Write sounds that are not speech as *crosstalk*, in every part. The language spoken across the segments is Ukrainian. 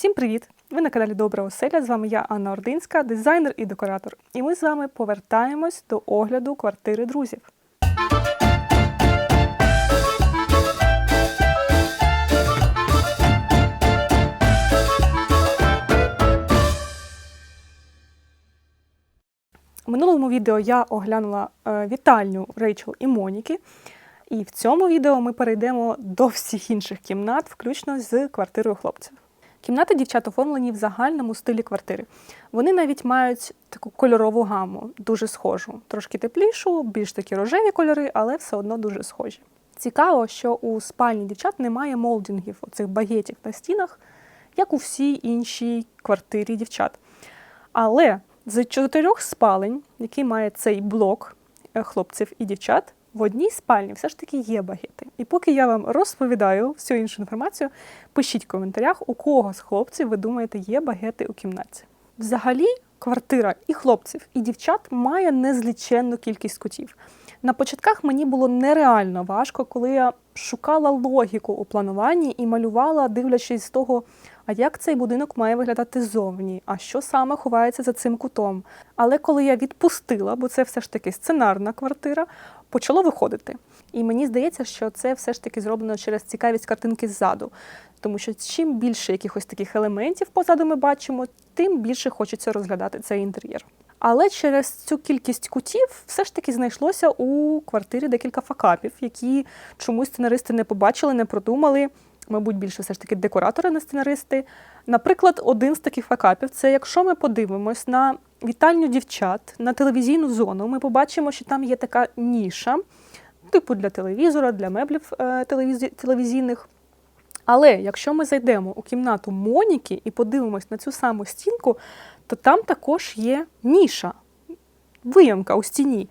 Всім привіт! Ви на каналі Добра Оселя. З вами я Анна Ординська, дизайнер і декоратор. І ми з вами повертаємось до огляду квартири друзів. У минулому відео я оглянула е, вітальню Рейчел і Моніки. І в цьому відео ми перейдемо до всіх інших кімнат, включно з квартирою хлопців. Кімнати дівчат оформлені в загальному стилі квартири. Вони навіть мають таку кольорову гаму, дуже схожу, трошки теплішу, більш такі рожеві кольори, але все одно дуже схожі. Цікаво, що у спальні дівчат немає молдингів, оцих багетів на стінах, як у всій іншій квартирі дівчат. Але з чотирьох спалень, який має цей блок е, хлопців і дівчат, в одній спальні все ж таки є багети. І поки я вам розповідаю всю іншу інформацію, пишіть в коментарях, у кого з хлопців ви думаєте є багети у кімнаті. Взагалі, квартира і хлопців, і дівчат має незліченну кількість кутів. На початках мені було нереально важко, коли я шукала логіку у плануванні і малювала, дивлячись з того, а як цей будинок має виглядати ззовні, а що саме ховається за цим кутом. Але коли я відпустила, бо це все ж таки сценарна квартира, почало виходити. І мені здається, що це все ж таки зроблено через цікавість картинки ззаду. Тому що чим більше якихось таких елементів позаду ми бачимо, тим більше хочеться розглядати цей інтер'єр. Але через цю кількість кутів все ж таки знайшлося у квартирі декілька факапів, які чомусь сценаристи не побачили, не продумали. Мабуть, більше все ж таки декоратори, не сценаристи. Наприклад, один з таких факапів це якщо ми подивимось на вітальню дівчат, на телевізійну зону, ми побачимо, що там є така ніша, типу для телевізора, для меблів е, телевізі- телевізійних. Але якщо ми зайдемо у кімнату Моніки і подивимось на цю саму стінку, то там також є ніша, виямка у стіні.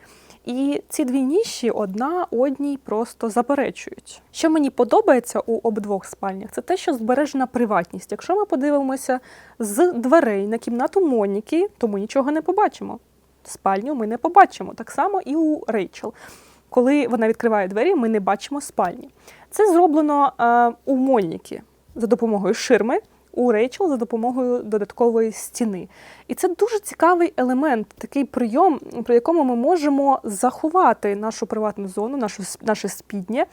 І ці дві ніші одна одній просто заперечують. Що мені подобається у обидвох спальнях, це те, що збережена приватність. Якщо ми подивимося з дверей на кімнату Моніки, то ми нічого не побачимо. Спальню ми не побачимо. Так само і у Рейчел. Коли вона відкриває двері, ми не бачимо спальні. Це зроблено е, у Моніки за допомогою ширми, у Рейчел за допомогою додаткової стіни. І це дуже цікавий елемент, такий прийом, при якому ми можемо заховати нашу приватну зону, нашу, наше спіднє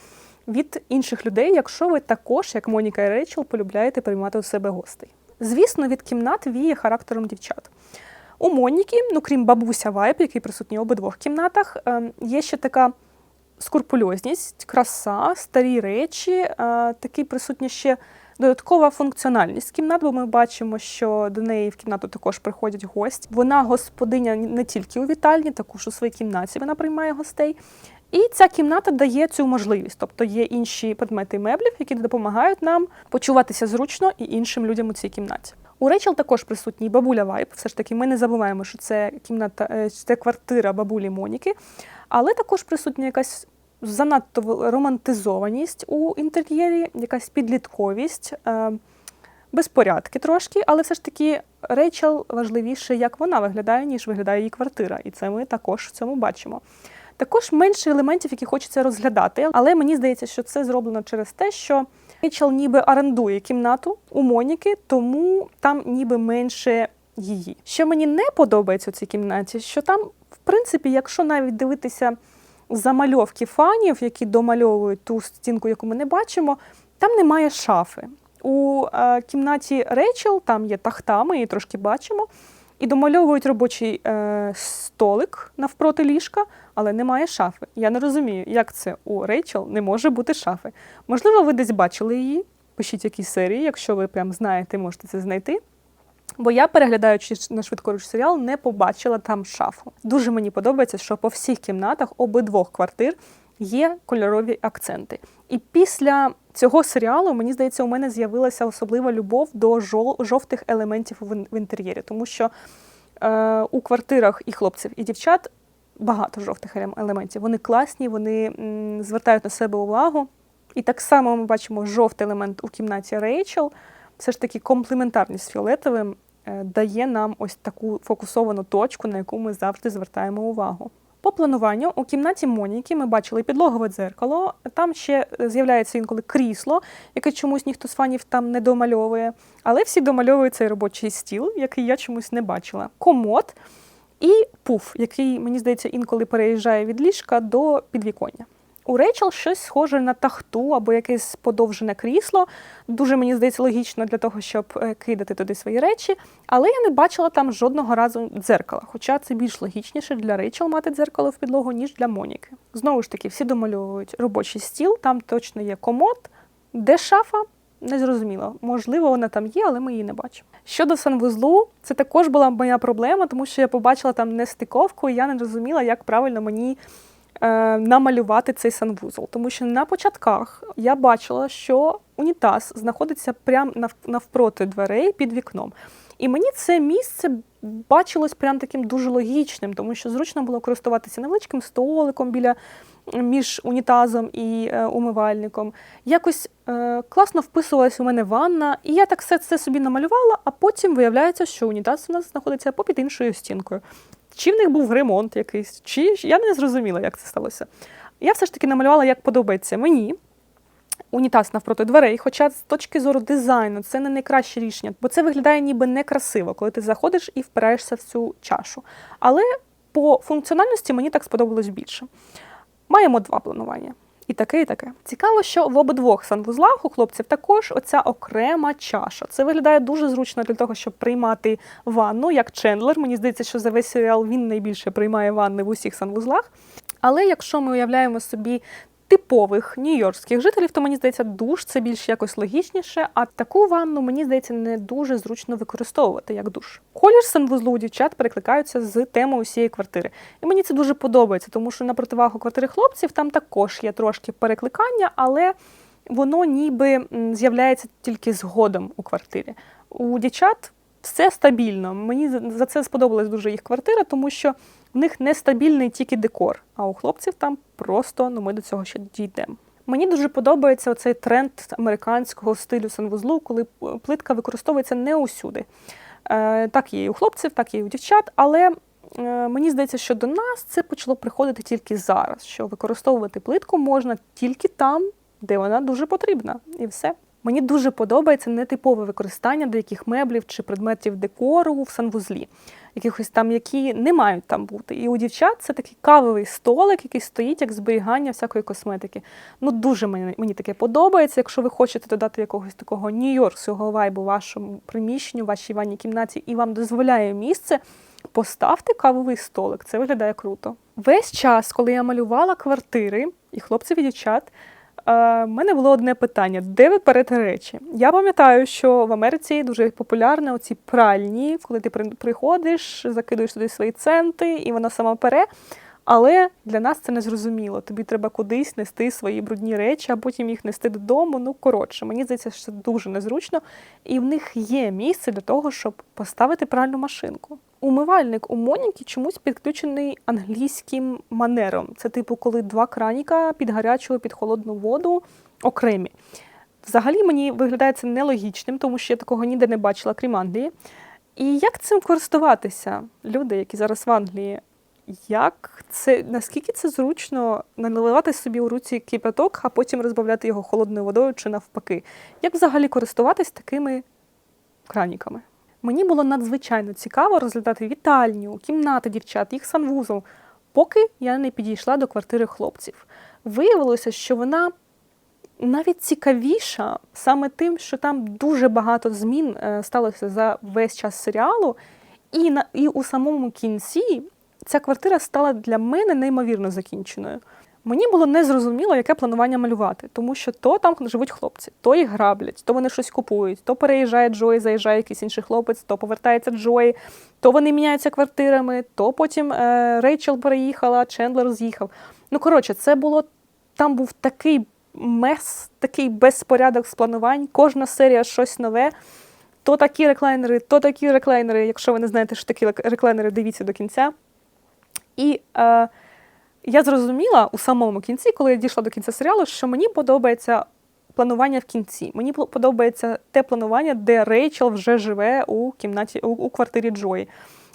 від інших людей, якщо ви також, як Моніка і Рейчел, полюбляєте приймати у себе гостей. Звісно, від кімнат віє характером дівчат. У Моніки, ну крім бабуся Вайб, який присутній у обидвох кімнатах, ем, є ще така скурпульозність, краса, старі речі, е, такий присутня ще додаткова функціональність кімнат, бо ми бачимо, що до неї в кімнату також приходять гості. Вона господиня не тільки у вітальні, також у своїй кімнаті вона приймає гостей. І ця кімната дає цю можливість, тобто є інші предмети меблів, які допомагають нам почуватися зручно і іншим людям у цій кімнаті. У Рейчел також присутній бабуля Вайб. Все ж таки, ми не забуваємо, що це кімната, е, це квартира бабулі Моніки, але також присутня якась занадто романтизованість у інтер'єрі, якась підлітковість, е, безпорядки трошки, але все ж таки Рейчел важливіше, як вона виглядає, ніж виглядає її квартира. І це ми також в цьому бачимо. Також менше елементів, які хочеться розглядати, але мені здається, що це зроблено через те, що Рейчел ніби орендує кімнату у Моніки, тому там ніби менше її. Що мені не подобається у цій кімнаті, що там, в принципі, якщо навіть дивитися замальовки фанів, які домальовують ту стінку, яку ми не бачимо, там немає шафи. У е, кімнаті Рейчел там є тахта, ми її трошки бачимо, і домальовують робочий е, столик навпроти ліжка, але немає шафи. Я не розумію, як це у Рейчел не може бути шафи. Можливо, ви десь бачили її. Пишіть якісь серії, якщо ви прям знаєте, можете це знайти. Бо я, переглядаючи на швидкоруч серіал, не побачила там шафу. Дуже мені подобається, що по всіх кімнатах обидвох квартир є кольорові акценти. І після цього серіалу, мені здається, у мене з'явилася особлива любов до жовтих елементів в інтер'єрі, тому що е, у квартирах і хлопців, і дівчат багато жовтих елементів. Вони класні, вони м, звертають на себе увагу. І так само ми бачимо жовтий елемент у кімнаті Рейчел. Все ж таки комплементарність з фіолетовим дає нам ось таку фокусовану точку, на яку ми завжди звертаємо увагу. По плануванню у кімнаті Моніки ми бачили підлогове дзеркало. Там ще з'являється інколи крісло, яке чомусь ніхто з фанів там не домальовує. Але всі домальовують цей робочий стіл, який я чомусь не бачила. Комод і пуф, який, мені здається, інколи переїжджає від ліжка до підвіконня. У Рейчел щось схоже на тахту або якесь подовжене крісло. Дуже мені здається логічно для того, щоб е, кидати туди свої речі. Але я не бачила там жодного разу дзеркала. Хоча це більш логічніше для Рейчел мати дзеркало в підлогу, ніж для Моніки. Знову ж таки, всі домальовують робочий стіл, там точно є комод, де шафа. Не зрозуміло. Можливо, вона там є, але ми її не бачимо. Щодо санвузлу, це також була моя проблема, тому що я побачила там нестиковку, і я не розуміла, як правильно мені намалювати цей санвузол. Тому що на початках я бачила, що унітаз знаходиться прямо навпроти дверей під вікном. І мені це місце бачилось прям таким дуже логічним, тому що зручно було користуватися невеличким столиком біля між унітазом і е, умивальником. Якось е, класно вписувалась у мене ванна, і я так все це собі намалювала, а потім виявляється, що унітаз у нас знаходиться попід іншою стінкою. Чи в них був ремонт якийсь, чи я не зрозуміла, як це сталося. Я все ж таки намалювала, як подобається мені. Унітаз навпроти дверей, хоча з точки зору дизайну це не найкраще рішення, бо це виглядає ніби некрасиво, коли ти заходиш і впираєшся в цю чашу. Але по функціональності мені так сподобалось більше. Маємо два планування. І таке, і таке. Цікаво, що в обидвох санвузлах у хлопців також оця окрема чаша. Це виглядає дуже зручно для того, щоб приймати ванну, як Чендлер. Мені здається, що за весь серіал він найбільше приймає ванни в усіх санвузлах. Але якщо ми уявляємо собі типових нью-йоркських жителів, то мені здається, душ це більш якось логічніше. А таку ванну мені здається не дуже зручно використовувати як душ. Колір санвузлу у дівчат перекликаються з темою усієї квартири. І мені це дуже подобається, тому що на противагу квартири хлопців там також є трошки перекликання, але воно ніби з'являється тільки згодом у квартирі. У дівчат все стабільно. Мені за це сподобалась дуже їх квартира, тому що в них нестабільний тільки декор, а у хлопців там просто ну ми до цього ще дійдемо. Мені дуже подобається оцей тренд американського стилю санвузлу, коли плитка використовується не усюди. Е, Так є і у хлопців, так є і у дівчат, але е, мені здається, що до нас це почало приходити тільки зараз. Що використовувати плитку можна тільки там, де вона дуже потрібна, і все. Мені дуже подобається нетипове використання деяких меблів чи предметів декору в санвузлі, якихось там, які не мають там бути. І у дівчат це такий кавовий столик, який стоїть як зберігання всякої косметики. Ну дуже мені мені таке подобається. Якщо ви хочете додати якогось такого нью-йоркського вайбу вашому приміщенню, вашій ванній кімнаті, і вам дозволяє місце. Поставте кавовий столик, це виглядає круто. Весь час, коли я малювала квартири, і хлопців і дівчат, у е, мене було одне питання: де ви перете речі? Я пам'ятаю, що в Америці дуже популярні оці пральні, коли ти приходиш, закидуєш туди свої центи, і вона сама пере. Але для нас це не зрозуміло. Тобі треба кудись нести свої брудні речі, а потім їх нести додому. Ну, коротше, мені здається, що це дуже незручно. І в них є місце для того, щоб поставити пральну машинку. Умивальник у Моніки чомусь підключений англійським манером. Це, типу, коли два краніка під гарячу, під холодну воду окремі. Взагалі мені виглядає це нелогічним, тому що я такого ніде не бачила, крім Англії. І як цим користуватися, люди, які зараз в Англії? Як це наскільки це зручно наливати собі у руці кипяток, а потім розбавляти його холодною водою чи навпаки? Як взагалі користуватись такими краніками? Мені було надзвичайно цікаво розглядати вітальню, кімнати дівчат, їх санвузол, поки я не підійшла до квартири хлопців. Виявилося, що вона навіть цікавіша саме тим, що там дуже багато змін е, сталося за весь час серіалу, і на і у самому кінці ця квартира стала для мене неймовірно закінченою. Мені було незрозуміло, яке планування малювати, тому що то там живуть хлопці, то їх граблять, то вони щось купують, то переїжджає Джої, заїжджає якийсь інший хлопець, то повертається Джої, то вони міняються квартирами, то потім е, Рейчел переїхала, Чендлер з'їхав. Ну, коротше, це було там був такий мес, такий безпорядок з планувань. Кожна серія щось нове. То такі реклейнери, то такі реклейнери. Якщо ви не знаєте, що такі реклейнери, дивіться до кінця. І е, я зрозуміла у самому кінці, коли я дійшла до кінця серіалу, що мені подобається планування в кінці. Мені подобається те планування, де Рейчел вже живе у кімнаті у, у квартирі Джої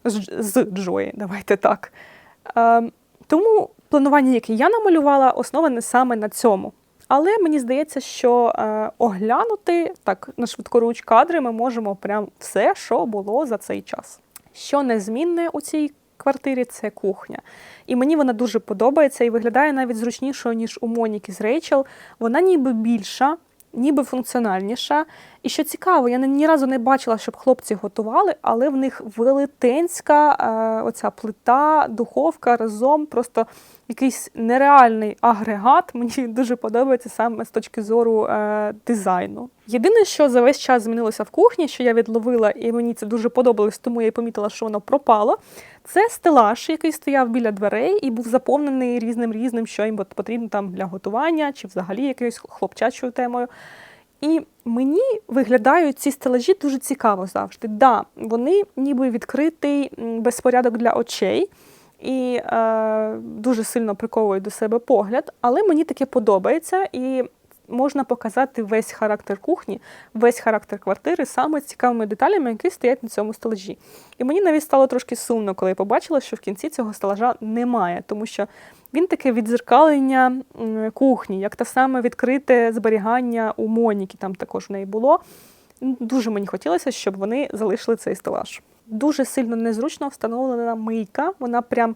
з, з Джої. Давайте так. Е, Тому планування, яке я намалювала, основане саме на цьому. Але мені здається, що е, оглянути так на швидкоруч кадри ми можемо прям все, що було за цей час. Що незмінне у цій квартирі це кухня. І мені вона дуже подобається і виглядає навіть зручнішою, ніж у Моніки з Рейчел. Вона ніби більша, ніби функціональніша. І що цікаво, я ні разу не бачила, щоб хлопці готували, але в них велетенська е, оця плита, духовка разом, просто якийсь нереальний агрегат. *laughs* Мені дуже подобається саме з точки зору е, дизайну. Єдине, що за весь час змінилося в кухні, що я відловила, і мені це дуже подобалось, тому я й помітила, що воно пропало. Це стелаж, який стояв біля дверей і був заповнений різним різним, що їм потрібно там для готування чи взагалі якоюсь хлопчачою темою. І мені виглядають ці стелажі дуже цікаво завжди. Да, вони ніби відкритий безпорядок для очей і е, дуже сильно приковують до себе погляд, але мені таке подобається і можна показати весь характер кухні, весь характер квартири саме з цікавими деталями, які стоять на цьому стелажі. І мені навіть стало трошки сумно, коли я побачила, що в кінці цього стелажа немає, тому що він таке відзеркалення кухні, як те саме відкрите зберігання у Моніки, там також в неї було. Дуже мені хотілося, щоб вони залишили цей стелаж. Дуже сильно незручно встановлена мийка, вона прям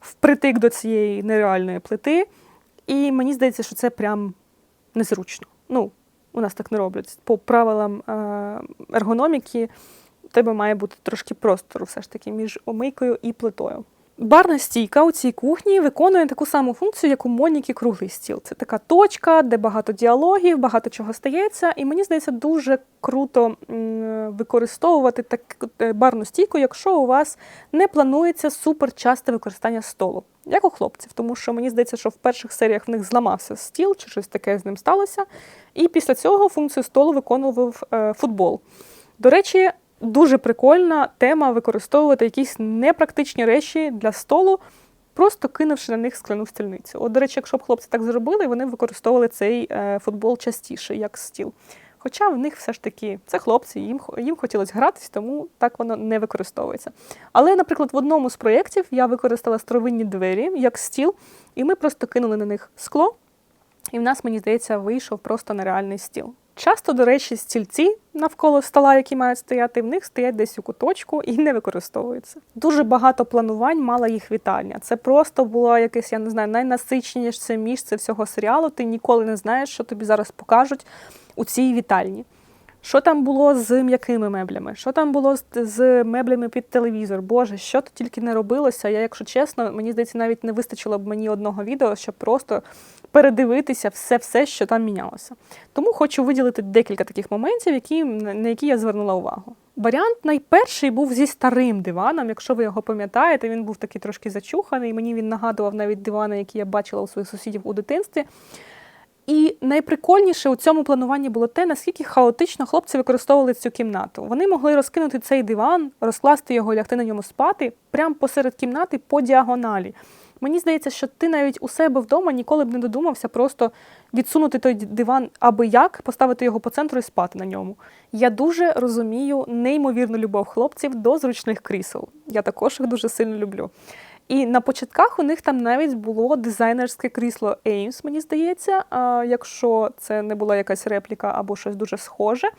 впритик до цієї нереальної плити. І мені здається, що це прям незручно. Ну, у нас так не роблять. По правилам е, ергономіки, тебе має бути трошки простору все ж таки між омийкою і плитою. Барна стійка у цій кухні виконує таку саму функцію, як у Моніки круглий стіл. Це така точка, де багато діалогів, багато чого стається. І мені здається, дуже круто використовувати так е, барну стійку, якщо у вас не планується суперчасте використання столу, як у хлопців. Тому що мені здається, що в перших серіях в них зламався стіл, чи щось таке з ним сталося. І після цього функцію столу виконував е, футбол. До речі, дуже прикольна тема використовувати якісь непрактичні речі для столу, просто кинувши на них скляну стільницю. От, до речі, якщо б хлопці так зробили, вони використовували цей е, футбол частіше, як стіл. Хоча в них все ж таки це хлопці, їм їм хотілося гратись, тому так воно не використовується. Але, наприклад, в одному з проєктів я використала старовинні двері як стіл, і ми просто кинули на них скло, і в нас, мені здається, вийшов просто нереальний стіл. Часто, до речі, стільці навколо стола, які мають стояти, в них стоять десь у куточку і не використовуються. Дуже багато планувань мала їх вітальня. Це просто було якесь, я не знаю, найнасиченіше місце всього серіалу. Ти ніколи не знаєш, що тобі зараз покажуть у цій вітальні. Що там було з м'якими меблями? Що там було з, меблями під телевізор? Боже, що тут тільки не робилося. Я, якщо чесно, мені здається, навіть не вистачило б мені одного відео, щоб просто передивитися все-все, що там мінялося. Тому хочу виділити декілька таких моментів, які, на які я звернула увагу. Варіант найперший був зі старим диваном. Якщо ви його пам'ятаєте, він був такий трошки зачуханий. Мені він нагадував навіть дивани, які я бачила у своїх сусідів у дитинстві. І найприкольніше у цьому плануванні було те, наскільки хаотично хлопці використовували цю кімнату. Вони могли розкинути цей диван, розкласти його, лягти на ньому спати прямо посеред кімнати по діагоналі. Мені здається, що ти навіть у себе вдома ніколи б не додумався просто відсунути той диван аби як, поставити його по центру і спати на ньому. Я дуже розумію неймовірну любов хлопців до зручних крісел. Я також їх дуже сильно люблю. І на початках у них там навіть було дизайнерське крісло Ames, мені здається, якщо це не була якась репліка або щось дуже схоже.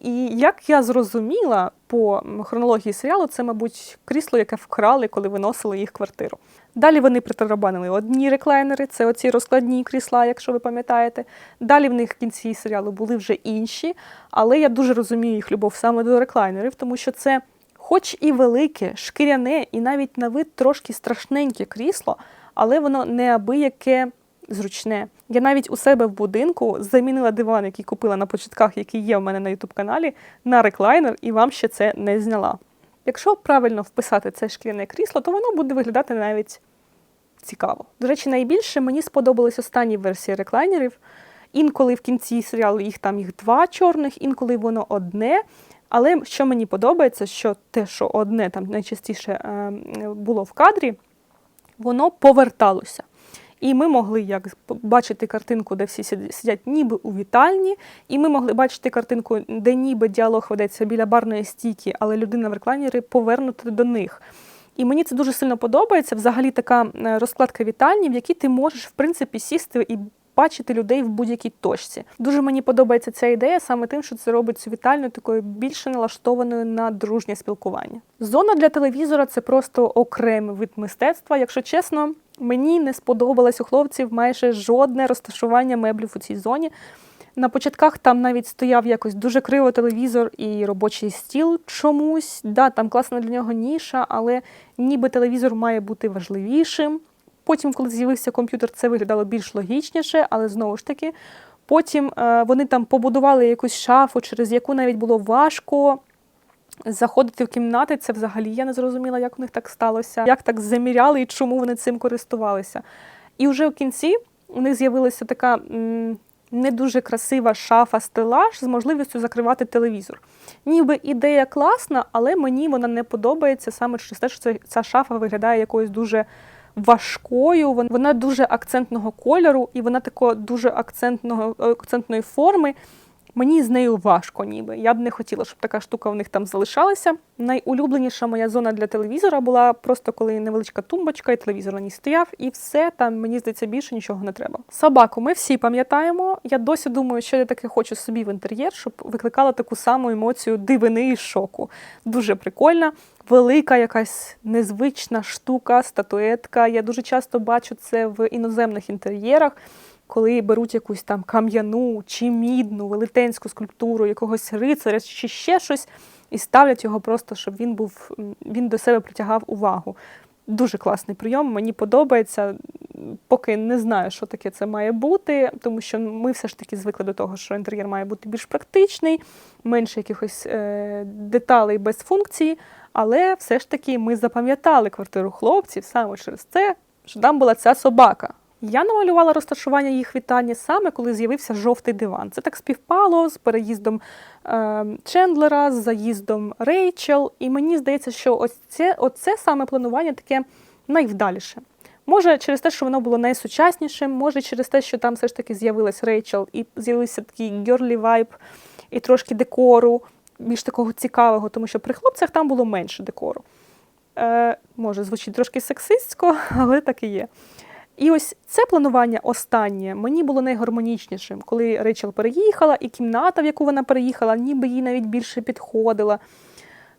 І як я зрозуміла по хронології серіалу, це, мабуть, крісло, яке вкрали, коли виносили їх квартиру. Далі вони притарабанили одні реклайнери, це оці розкладні крісла, якщо ви пам'ятаєте. Далі в них в кінці серіалу були вже інші, але я дуже розумію їх любов саме до реклайнерів, тому що це хоч і велике, шкіряне, і навіть на вид трошки страшненьке крісло, але воно неабияке зручне. Я навіть у себе в будинку замінила диван, який купила на початках, який є в мене на ютуб-каналі, на реклайнер, і вам ще це не зняла. Якщо правильно вписати це шкіряне крісло, то воно буде виглядати навіть цікаво. До речі, найбільше мені сподобались останні версії реклайнерів. Інколи в кінці серіалу їх там їх два чорних, інколи воно одне. Але що мені подобається, що те, що одне там найчастіше е, було в кадрі, воно поверталося. І ми могли як бачити картинку, де всі сидять ніби у вітальні, і ми могли бачити картинку, де ніби діалог ведеться біля барної стійки, але людина в реклайнері повернути до них. І мені це дуже сильно подобається. Взагалі така е, розкладка вітальні, в якій ти можеш в принципі сісти і бачити людей в будь-якій точці. Дуже мені подобається ця ідея саме тим, що це робить цю вітальню такою більше налаштованою на дружнє спілкування. Зона для телевізора це просто окремий вид мистецтва. Якщо чесно, мені не сподобалось у хлопців майже жодне розташування меблів у цій зоні. На початках там навіть стояв якось дуже криво телевізор і робочий стіл чомусь. Да, там класна для нього ніша, але ніби телевізор має бути важливішим. Потім, коли з'явився комп'ютер, це виглядало більш логічніше, але знову ж таки, потім е, вони там побудували якусь шафу, через яку навіть було важко заходити в кімнати. Це взагалі я не зрозуміла, як у них так сталося, як так заміряли і чому вони цим користувалися. І вже в кінці у них з'явилася така м, не дуже красива шафа стелаж з можливістю закривати телевізор. Ніби ідея класна, але мені вона не подобається саме через те, що ця шафа виглядає якоюсь дуже важкою. Вон- Вона дуже акцентного кольору і вона такого дуже акцентного, акцентної форми. Мені з нею важко, ніби. Я б не хотіла, щоб така штука в них там залишалася. Найулюбленіша моя зона для телевізора була просто коли невеличка тумбочка, і телевізор на ній стояв, і все там мені здається більше нічого не треба. Собаку ми всі пам'ятаємо. Я досі думаю, що я таке хочу собі в інтер'єр, щоб викликала таку саму емоцію дивини і шоку. Дуже прикольна, велика, якась незвична штука, статуетка. Я дуже часто бачу це в іноземних інтер'єрах коли беруть якусь там кам'яну чи мідну велетенську скульптуру якогось рицаря чи ще щось, і ставлять його просто, щоб він був він до себе притягав увагу. Дуже класний прийом, мені подобається. Поки не знаю, що таке це має бути, тому що ми все ж таки звикли до того, що інтер'єр має бути більш практичний, менше якихось е, деталей без функції. Але все ж таки ми запам'ятали квартиру хлопців саме через це, що там була ця собака. Я намалювала розташування їх вітання саме коли з'явився жовтий диван. Це так співпало з переїздом е, Чендлера, з заїздом Рейчел. І мені здається, що ось це, оце саме планування таке найвдаліше. Може, через те, що воно було найсучаснішим, може через те, що там все ж таки з'явилась Рейчел і з'явився такий герлі вайб і трошки декору, більш такого цікавого, тому що при хлопцях там було менше декору. Е, може, звучить трошки сексистсько, *laughs* але так і є. І ось це планування останнє мені було найгармонічнішим, коли Рейчел переїхала, і кімната, в яку вона переїхала, ніби їй навіть більше підходила.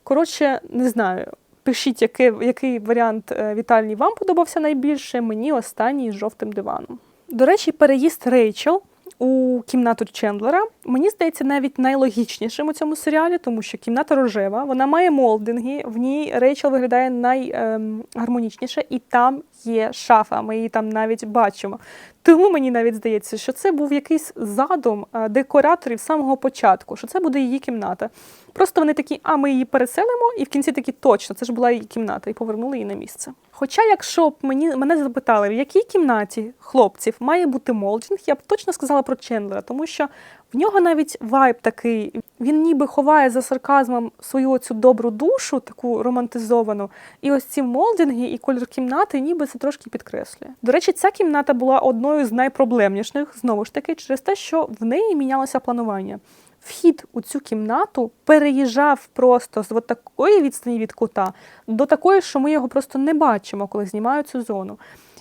Коротше, не знаю, пишіть, який, який варіант е, вітальні вам подобався найбільше. Мені останній з жовтим диваном. До речі, переїзд Рейчел у кімнату Чендлера, мені здається, навіть найлогічнішим у цьому серіалі, тому що кімната рожева, вона має молдинги, в ній Рейчел виглядає найгармонічніше, і там є шафа. Ми її там навіть бачимо. Тому мені навіть здається, що це був якийсь задум е, декораторів самого початку, що це буде її кімната. Просто вони такі, а ми її переселимо, і в кінці такі точно, це ж була її кімната, і повернули її на місце. Хоча, якщо б мені мене запитали, в якій кімнаті хлопців має бути молдінг, я б точно сказала про Чендлера, тому що в нього навіть вайб такий. Він ніби ховає за сарказмом свою цю добру душу, таку романтизовану, і ось ці молдинги і кольор кімнати, ніби це трошки підкреслює. До речі, ця кімната була одною з найпроблемніших, знову ж таки, через те, що в неї мінялося планування. Вхід у цю кімнату переїжджав просто з от такої відстані від кута до такої, що ми його просто не бачимо, коли знімають цю зону.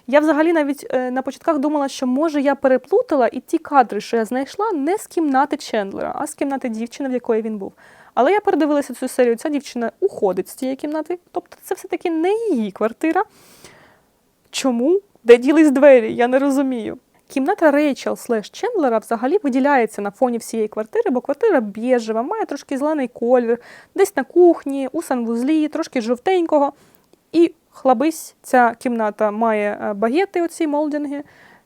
Я взагалі навіть е, на початках думала, що може я переплутала і ті кадри, що я знайшла, не з кімнати Чендлера, а з кімнати дівчини, в якої він був. Але я передивилася цю серію. Ця дівчина уходить з цієї кімнати. Тобто це все-таки не її квартира. Чому? Де ділись двері? Я не розумію. Кімната Рейчел слеш Чендлера взагалі виділяється на фоні всієї квартири, бо квартира біжева, має трошки зелений колір, десь на кухні, у санвузлі, трошки жовтенького. І хлабись, ця кімната має е, багети, оці молдинги,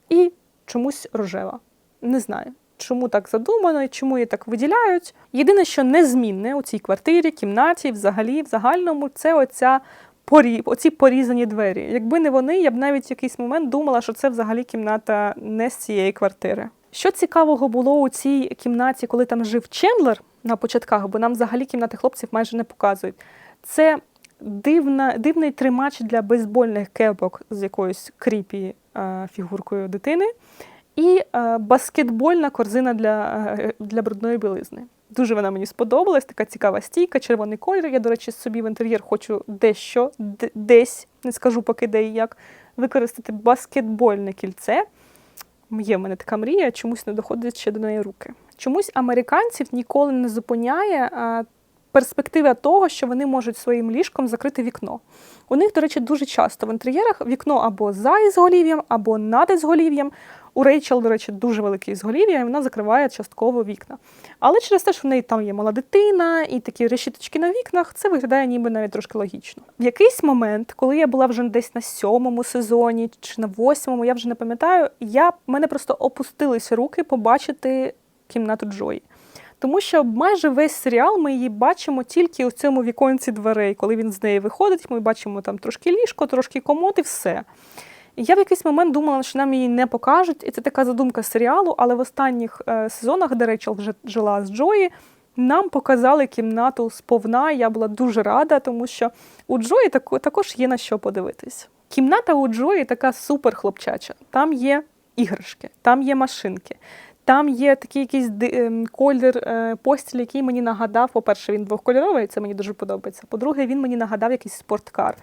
і чомусь рожева. Не знаю, чому так задумано і чому її так виділяють. Єдине, що незмінне у цій квартирі, кімнаті, взагалі, в загальному, це оця порі, оці порізані двері. Якби не вони, я б навіть в якийсь момент думала, що це взагалі кімната не з цієї квартири. Що цікавого було у цій кімнаті, коли там жив Чендлер на початках, бо нам взагалі кімнати хлопців майже не показують. Це дивна, дивний тримач для бейсбольних кепок з якоюсь кріпі е, фігуркою дитини, і е, баскетбольна корзина для, е, для брудної білизни. Дуже вона мені сподобалась, така цікава стійка, червоний колір. Я, до речі, собі в інтер'єр хочу дещо, десь, не скажу поки де і як, використати баскетбольне кільце. Є в мене така мрія, чомусь не доходить ще до неї руки. Чомусь американців ніколи не зупиняє а, перспектива того, що вони можуть своїм ліжком закрити вікно. У них, до речі, дуже часто в інтер'єрах вікно або за ізголів'ям, або над ізголів'ям. У Рейчел, до речі, дуже велике ізголів'я, і вона закриває частково вікна. Але через те, що в неї там є мала дитина і такі решіточки на вікнах, це виглядає ніби навіть трошки логічно. В якийсь момент, коли я була вже десь на сьомому сезоні чи на восьмому, я вже не пам'ятаю, я, мене просто опустилися руки побачити кімнату Джої. Тому що майже весь серіал ми її бачимо тільки у цьому віконці дверей. Коли він з неї виходить, ми бачимо там трошки ліжко, трошки комод і все. І я в якийсь момент думала, що нам її не покажуть, і це така задумка серіалу, але в останніх е, сезонах, де Рейчел вже жила з Джої, нам показали кімнату сповна. Я була дуже рада, тому що у Джої тако- також є на що подивитись. Кімната у Джої така супер хлопчача. Там є іграшки, там є машинки. Там є такий якийсь ем, колір е, постіль, який мені нагадав, по-перше, він двохкольоровий, це мені дуже подобається. По-друге, він мені нагадав якийсь спорткар.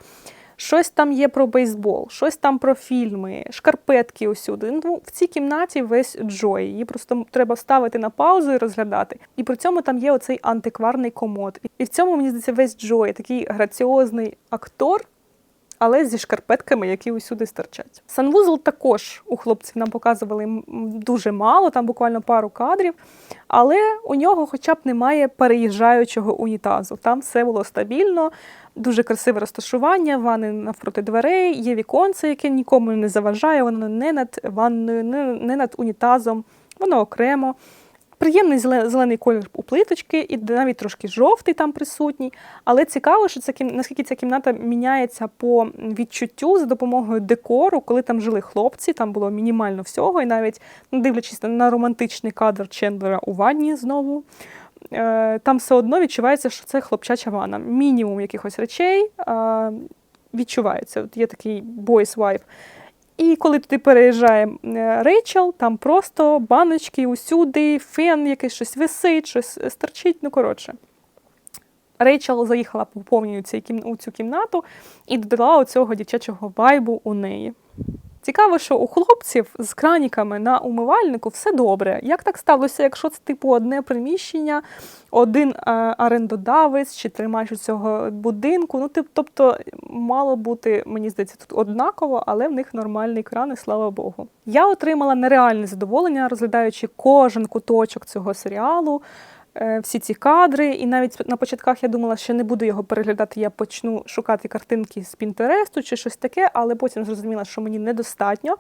Щось там є про бейсбол, щось там про фільми, шкарпетки усюди. Ну, в цій кімнаті весь Джой. Її просто треба вставити на паузу і розглядати. І при цьому там є оцей антикварний комод. І в цьому, мені здається, весь Джой такий граціозний актор, але зі шкарпетками, які усюди стирчать. Санвузол також у хлопців нам показували дуже мало, там буквально пару кадрів, але у нього хоча б немає переїжджаючого унітазу. Там все було стабільно, дуже красиве розташування, ванни навпроти дверей, є віконце, яке нікому не заважає, воно не над ванною, не над унітазом, воно окремо. Приємний зелений колір у плиточки, і навіть трошки жовтий там присутній. Але цікаво, що кім... наскільки ця кімната міняється по відчуттю за допомогою декору, коли там жили хлопці, там було мінімально всього, і навіть ну, дивлячись на романтичний кадр Чендлера у ванні знову. е, Там все одно відчувається, що це хлопчача ванна. Мінімум якихось речей відчувається. От є такий boys vibe. І коли туди переїжджає е, Рейчел, там просто баночки усюди, фен, якийсь щось висить, щось стерчить. Ну, коротше. Рейчел заїхала по повній у, цій кім... у цю кімнату і додала оцього дівчачого вайбу у неї. Цікаво, що у хлопців з краніками на умивальнику все добре. Як так сталося, якщо це типу одне приміщення, один е, орендодавець чи тримач цього будинку? Ну, тип, тобто, мало бути, мені здається, тут однаково, але в них нормальний кран, і слава Богу. Я отримала нереальне задоволення, розглядаючи кожен куточок цього серіалу. Е, Всі ці кадри, і навіть на початках я думала, що не буду його переглядати, я почну шукати картинки з Пінтересту чи щось таке, але потім зрозуміла, що мені недостатньо.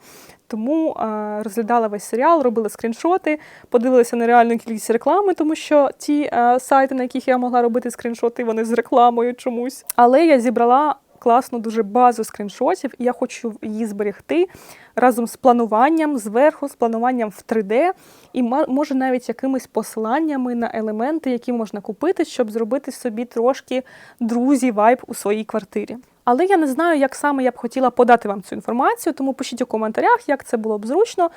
Тому е, розглядала весь серіал, робила скріншоти, подивилася на реальну кількість реклами, тому що ті е, сайти, на яких я могла робити скріншоти, вони з рекламою чомусь. Але я зібрала класну дуже базу скріншотів, і я хочу її зберегти разом з плануванням зверху, з плануванням в 3D, і може навіть якимись посиланнями на елементи, які можна купити, щоб зробити собі трошки друзі вайб у своїй квартирі. Але я не знаю, як саме я б хотіла подати вам цю інформацію, тому пишіть у коментарях, як це було б зручно.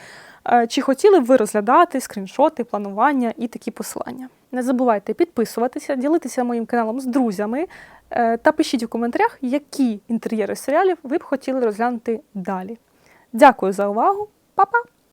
Е, Чи хотіли б ви розглядати скріншоти, планування і такі посилання? Не забувайте підписуватися, ділитися моїм каналом з друзями е, та пишіть у коментарях, які інтер'єри серіалів ви б хотіли розглянути далі. Дякую за увагу, Па-па!